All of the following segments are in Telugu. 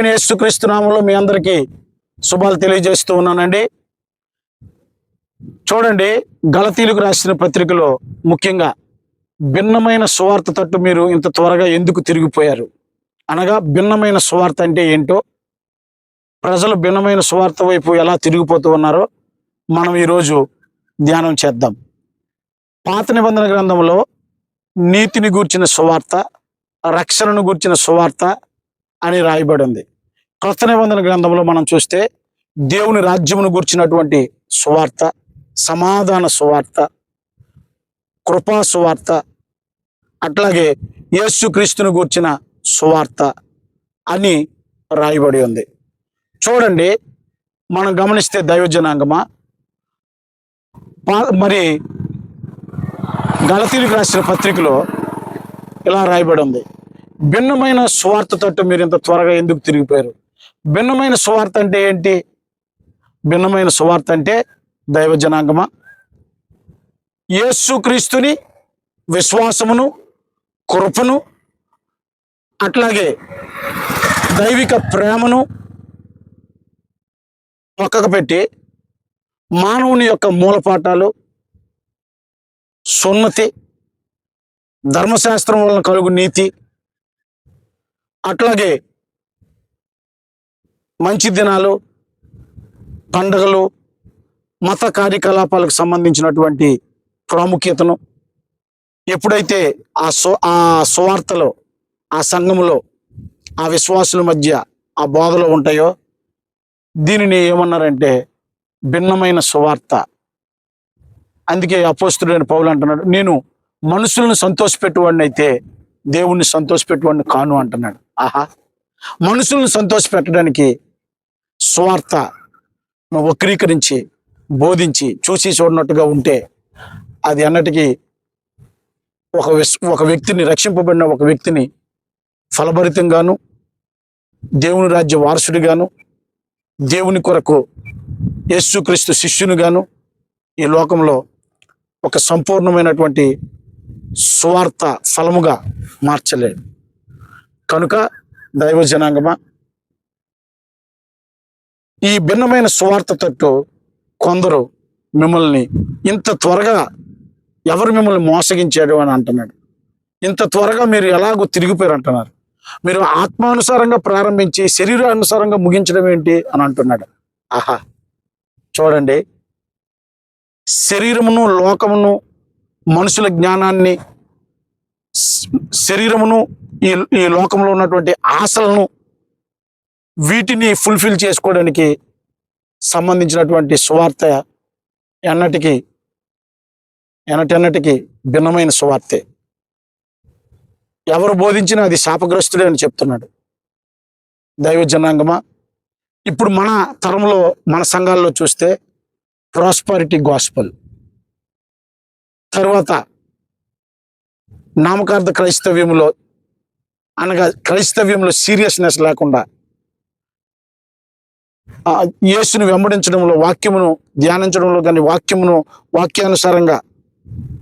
అయిన యేసుక్రీస్తు మీ అందరికీ శుభాలు తెలియజేస్తూ ఉన్నానండి. చూడండి గలతీలకు రాసిన పత్రికలో ముఖ్యంగా భిన్నమైన సువార్త తట్టు మీరు ఇంత త్వరగా ఎందుకు తిరిగిపోయారు? అనగా భిన్నమైన సువార్త అంటే ఏంటో ప్రజలు భిన్నమైన సువార్త వైపు ఎలా తిరిగిపోతూ ఉన్నారో మనం ఈరోజు ధ్యానం చేద్దాం. పాత నిబంధన గ్రంథంలో నీతిని గూర్చిన సువార్త రక్షణను గూర్చిన సువార్త అని రాయబడి ఉంది క్రొత్త నిబంధన గ్రంథంలో మనం చూస్తే దేవుని రాజ్యమును గూర్చినటువంటి సువార్త సమాధాన సువార్త కృపా సువార్త అట్లాగే యేసుక్రీస్తును గూర్చిన సువార్త అని రాయబడి ఉంది. చూడండి మనం గమనిస్తే దైవజనాంగమా? మరి గలతీలకు రాసిన పత్రికలో ఇలా రాయబడి ఉంది. భిన్నమైన స్వార్థ తట్టు మీరు ఇంత త్వరగా ఎందుకు తిరిగిపోయారు? భిన్నమైన సువార్త అంటే ఏంటి? భిన్నమైన స్వార్థ అంటే దైవ జనాంగమా? యేసుక్రీస్తుని విశ్వాసమును కృపను అట్లాగే దైవిక ప్రేమను పక్కకు పెట్టి మానవుని యొక్క మూలపాఠాలు సున్నతి ధర్మశాస్త్రం వలన కలుగు నీతి అట్లాగే మంచి దినాలు పండుగలు మత కార్యకలాపాలకు సంబంధించినటువంటి ప్రాముఖ్యతను ఎప్పుడైతే ఆ సో ఆ సువార్తలో ఆ సంఘములో ఆ విశ్వాసుల మధ్య ఆ బోధలు ఉంటాయో దీనిని ఏమన్నారంటే భిన్నమైన సువార్త. అందుకే అపోస్తుడైన పౌలు అంటున్నాడు నేను మనుషులను సంతోషపెట్టువాడిని అయితే దేవుణ్ణి సంతోషపెట్టువాడిని కాను అంటున్నాడు. ఆహా! మనుషులను సంతోషపెట్టడానికి స్వార్థ వక్రీకరించి బోధించి చూసి చూడనట్టుగా ఉంటే అది అన్నటికీ ఒక ఒక వ్యక్తిని రక్షింపబడిన ఒక వ్యక్తిని ఫలభరితంగాను దేవుని రాజ్య వారసుడిగాను దేవుని కొరకు యేసుక్రీస్తు శిష్యునిగాను ఈ లోకంలో ఒక సంపూర్ణమైనటువంటి స్వార్థ ఫలముగా మార్చలేడు. కనుక దైవ జనాంగమా ఈ భిన్నమైన సువార్త తట్టు కొందరు మిమ్మల్ని ఇంత త్వరగా ఎవరు మిమ్మల్ని మోసగించాడు అని అంటున్నాడు. ఇంత త్వరగా మీరు ఎలాగో తిరిగిపోయారు అంటున్నారు. మీరు ఆత్మానుసారంగా ప్రారంభించి శరీరానుసారంగా ముగించడం ఏంటి అని అంటున్నాడు. ఆహా! చూడండి. శరీరమును లోకమును మనుషుల జ్ఞానాన్ని శరీరమును ఈ ఈ లోకంలో ఉన్నటువంటి ఆశలను వీటిని ఫుల్ఫిల్ చేసుకోవడానికి సంబంధించినటువంటి సువార్త ఎన్నటికి ఎన్నటెన్నటికి భిన్నమైన సువార్తే. ఎవరు బోధించినా అది శాపగ్రస్తుడే అని చెప్తున్నాడు దైవ జనాంగమా ఇప్పుడు మన తరంలో మన సంఘాల్లో చూస్తే ప్రాస్పారిటీ గాస్పల్ తర్వాత నామకార్థ క్రైస్తవ్యంలో అనగా క్రైస్తవ్యంలో సీరియస్నెస్ లేకుండా యేసును వెంబడించడంలో వాక్యమును ధ్యానించడంలో కానీ వాక్యమును వాక్యానుసారంగా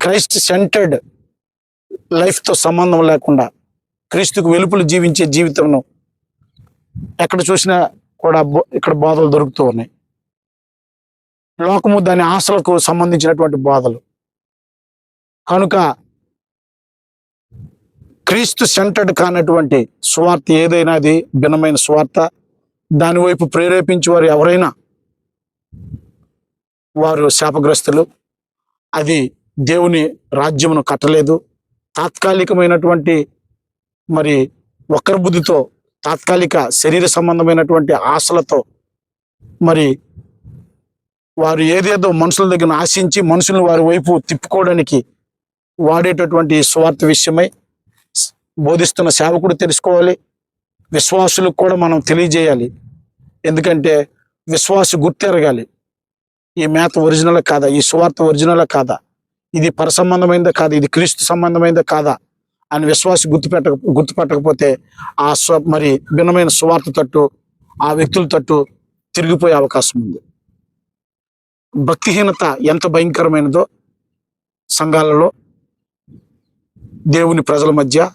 క్రైస్ట్ సెంటర్డ్ లైఫ్తో సంబంధం లేకుండా క్రీస్తుకు వెలుపులు జీవించే జీవితంను ఎక్కడ చూసినా కూడా బో- ఇక్కడ బాధలు దొరుకుతూ ఉన్నాయి. లోకము దాని ఆశలకు సంబంధించినటువంటి బాధలు. కనుక క్రీస్తు సెంటర్డ్ కానటువంటి స్వార్థ ఏదైనా అది భిన్నమైన స్వార్థ. దాని వైపు వారు ఎవరైనా వారు శాపగ్రస్తులు అది దేవుని రాజ్యమును కట్టలేదు. తాత్కాలికమైనటువంటి మరి ఒకరి బుద్ధితో తాత్కాలిక శరీర సంబంధమైనటువంటి ఆశలతో మరి వారు ఏదేదో మనుషుల దగ్గర ఆశించి మనుషులను వారి వైపు తిప్పుకోవడానికి వాడేటటువంటి స్వార్థ విషయమై బోధిస్తున్న సేవకుడు తెలుసుకోవాలి. విశ్వాసులకు కూడా మనం తెలియజేయాలి. ఎందుకంటే విశ్వాసు గుర్తెరగాలి. ఈ మేత ఒరిజినల్ కాదా? ఈ సువార్త ఒరిజినల్ కాదా? ఇది పర సంబంధమైందా కాదా? ఇది క్రీస్తు సంబంధమైందా కాదా? అని విశ్వాసి గుర్తుపెట్ట గుర్తుపెట్టకపోతే ఆ స్వ మరి భిన్నమైన సువార్త తట్టు ఆ వ్యక్తుల తట్టు తిరిగిపోయే అవకాశం ఉంది. భక్తిహీనత ఎంత భయంకరమైనదో సంఘాలలో దేవుని ప్రజల మధ్య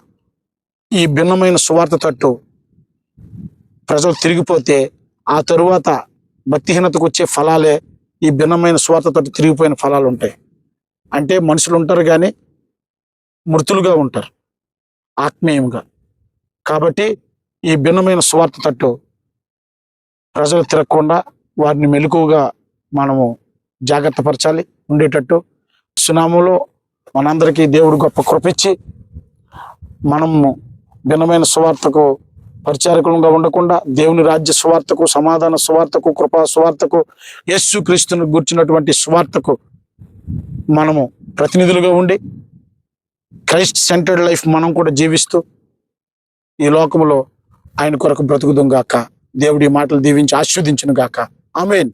ఈ భిన్నమైన సువార్త తట్టు ప్రజలు తిరిగిపోతే ఆ తరువాత భక్తిహీనతకు వచ్చే ఫలాలే ఈ భిన్నమైన స్వార్థతో తిరిగిపోయిన ఫలాలు ఉంటాయి. అంటే మనుషులు ఉంటారు కానీ మృతులుగా ఉంటారు. ఆత్మీయంగా. కాబట్టి ఈ భిన్నమైన స్వార్థ తట్టు ప్రజలు తిరగకుండా వారిని మెలకువగా మనము జాగ్రత్త పరచాలి ఉండేటట్టు. సునాములో మనందరికీ దేవుడు గొప్ప కృపిచ్చి మనము భిన్నమైన స్వార్థకు పరిచారకులుగా ఉండకుండా దేవుని రాజ్య స్వార్థకు సమాధాన స్వార్థకు కృపా స్వార్థకు యేసు క్రీస్తును గుర్చినటువంటి స్వార్థకు మనము ప్రతినిధులుగా ఉండి క్రైస్ట్ సెంటర్డ్ లైఫ్ మనం కూడా జీవిస్తూ ఈ లోకములో ఆయన కొరకు బ్రతుకుదుం గాక. దేవుడి మాటలు దీవించి ఆస్వాదించును గాక. ఆమెన్.